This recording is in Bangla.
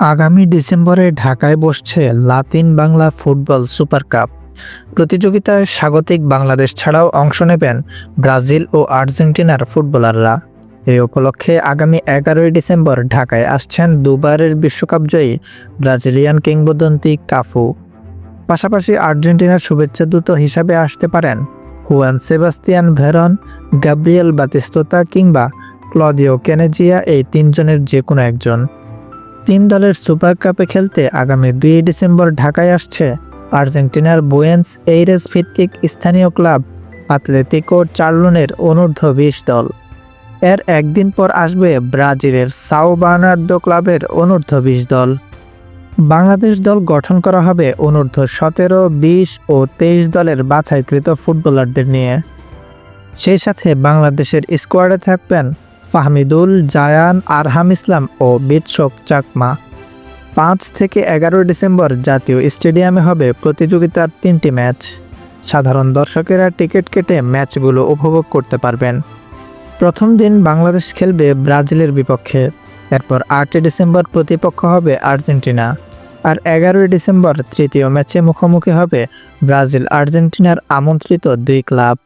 আগামী ডিসেম্বরে ঢাকায় বসছে Latin Bangla football super cup. প্রতিযোগিতায় স্বাগতিক বাংলাদেশ ছাড়াও অংশ নেবেন ব্রাজিল ও আর্জেন্টিনার ফুটবলাররা। এই উপলক্ষে আগামী এগারোই ডিসেম্বর ঢাকায় আসছেন দুবারের বিশ্বকাপ জয়ী ব্রাজিলিয়ান কিংবদন্তি কাফু। পাশাপাশি আর্জেন্টিনার শুভেচ্ছা দূত হিসাবে আসতে পারেন Juan Sebastian Veron, Gabriel Batistuta কিংবা ক্লদিও কেনেজিয়া এই তিনজনের যে কোনো একজন। তিন দলের সুপার কাপে খেলতে আগামী দুই ডিসেম্বর ঢাকায় আসছে আর্জেন্টিনার বুয়েন্স এইরেস ভিত্তিক স্থানীয় ক্লাব আতলেতিকো চার্লুনের অনূর্ধ্ব বিশ দল। এর একদিন পর আসবে ব্রাজিলের সাও বার্নার্দো ক্লাবের অনূর্ধ্ব বিশ দল। বাংলাদেশ দল গঠন করা হবে অনূর্ধ্ব সতেরো, বিশ ও তেইশ দলের বাছাইকৃত ফুটবলারদের নিয়ে। সেই সাথে বাংলাদেশের স্কোয়াডে থাকবেন ফাহমিদুল, জায়ান, আরহাম ইসলাম ও বিৎসক চাকমা। পাঁচ থেকে এগারো ডিসেম্বর জাতীয় স্টেডিয়ামে হবে প্রতিযোগিতার তিনটি ম্যাচ। সাধারণ দর্শকেরা টিকিট কেটে ম্যাচগুলো উপভোগ করতে পারবেন। প্রথম দিন বাংলাদেশ খেলবে ব্রাজিলের বিপক্ষে। এরপর আটই ডিসেম্বর প্রতিপক্ষ হবে আর্জেন্টিনা। আর এগারোই ডিসেম্বর তৃতীয় ম্যাচে মুখোমুখি হবে ব্রাজিল আর্জেন্টিনার আমন্ত্রিত দুই ক্লাব।